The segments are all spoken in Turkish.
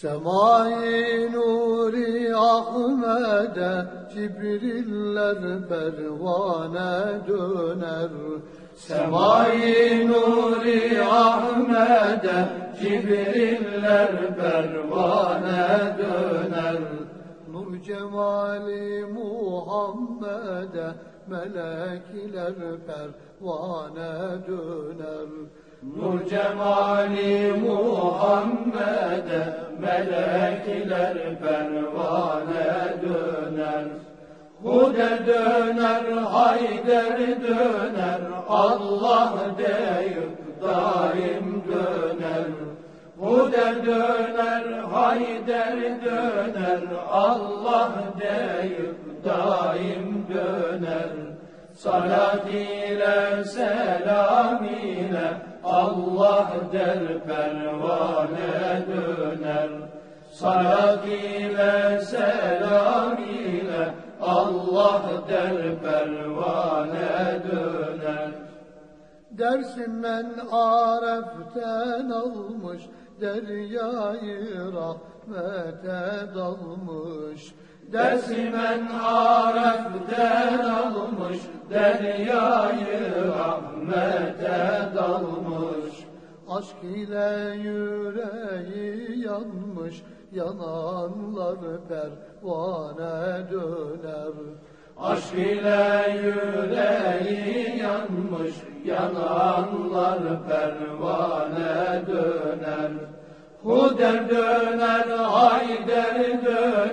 Semai nuri Ahmet'e Cibriller pervane döner. Semai nuri Ahmet'e Cibriller pervane döner. Nur cemali Muhammed'e Melekler pervane döner Nur cemali Muhammed'e melekler pervane döner. Hude döner, Hayder döner, Allah deyip daim döner. Hude döner, Hayder döner, Allah deyip daim döner. Salat ile selam ile Allah der pervane döner. Salat ile selam ile Allah der pervane döner. Dersinden Aref'ten almış Deryayı rahmete dalmış. Desimen Aref'ten almış Deryayı Aşk ile yüreği yanmış Yananlar pervane döner. Aşk ile yüreği yanmış Yananlar pervane döner. Huder döner, Hayder döner,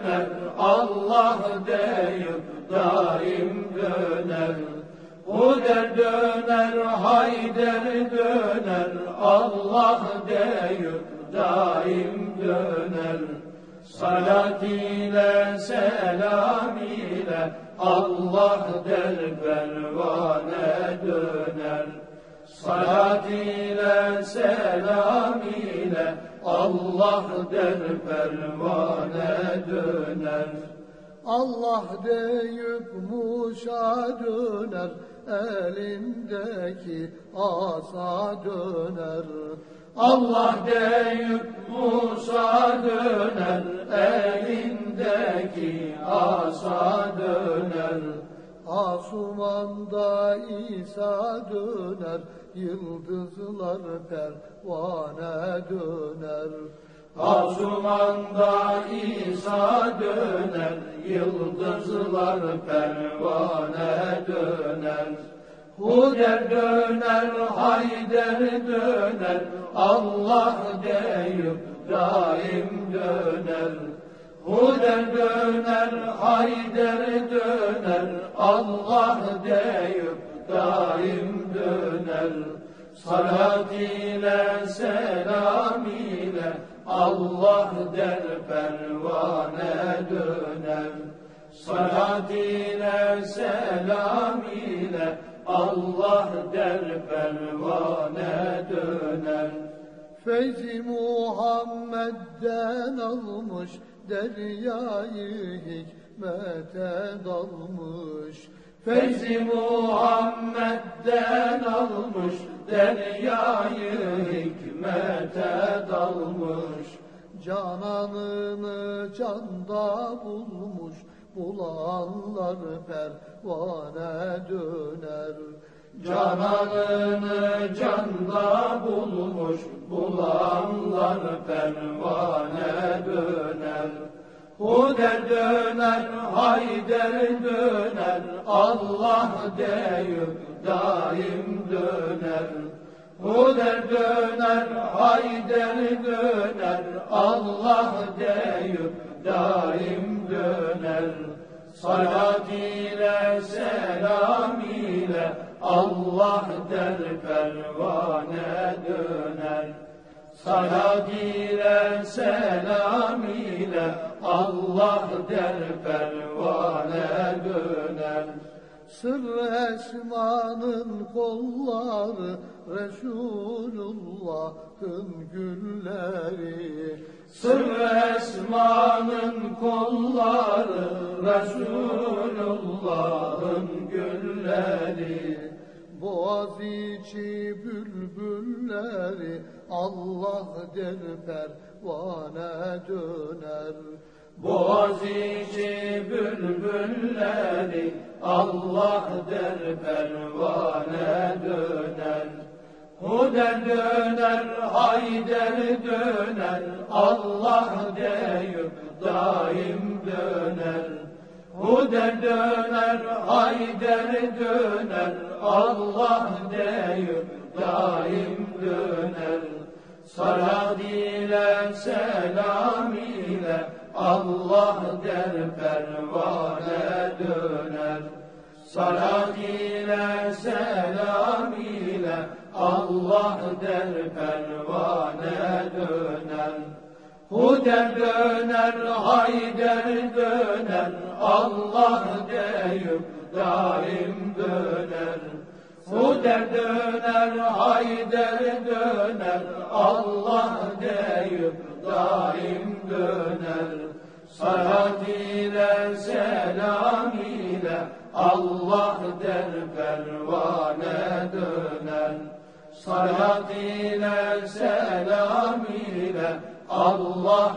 daim döner. Salat ile selam ile Allah der pervane döner. Salat ile selam ile Allah der pervane döner. Allah deyip Muş'a döner, elindeki asa döner. Allah deyip Musa döner, elindeki asa döner. Asuman'da İsa döner, yıldızlar pervane döner. Asuman'da İsa döner, yıldızlar pervane döner. Huder döner, Hayder döner, Allah deyip daim döner. Huder döner, Hayder döner, Allah deyip daim döner. Salat ile selam ile Allah der pervane döner. Salat ile selam ile Allah der pervane döner. Feyzi Muhammed'den almış deryayı hikmete dalmış. Feyzi Muhammed'den almış deryayı hikmete dalmış. Cananını canda bulmuş, bulanlar pervane döner. Cananını canda bulmuş, bulanlar pervane döner. Huder döner, Hayder döner, Allah deyip daim döner. Huder döner, Hayder döner, Allah deyip daim döner. Salat ile selam ile Allah der pervane döner. Salat ile selam ile Allah der pervane döner. Sırrı esmanın kolları Resulullah'ın gülleri Sırrı esmanın kolları Resulullah'ın Boğaz içi bülbülleri Allah der pervane döner. Boğaz içi bülbülleri Allah der pervane döner. Huder döner, Hayder döner, Allah deyip daim döner. Huder döner, Hayder döner, Allah deyip daim döner. Salat ile selam ile Allah der pervane döner. Salat ile selam ile Allah der pervane döner. Huder döner, Hayder döner, Allah deyip daim döner. Huder döner, Hayder döner, Allah deyip daim döner. Salat ile selam ile Allah der pervane döner. Salat ile selam ile Allah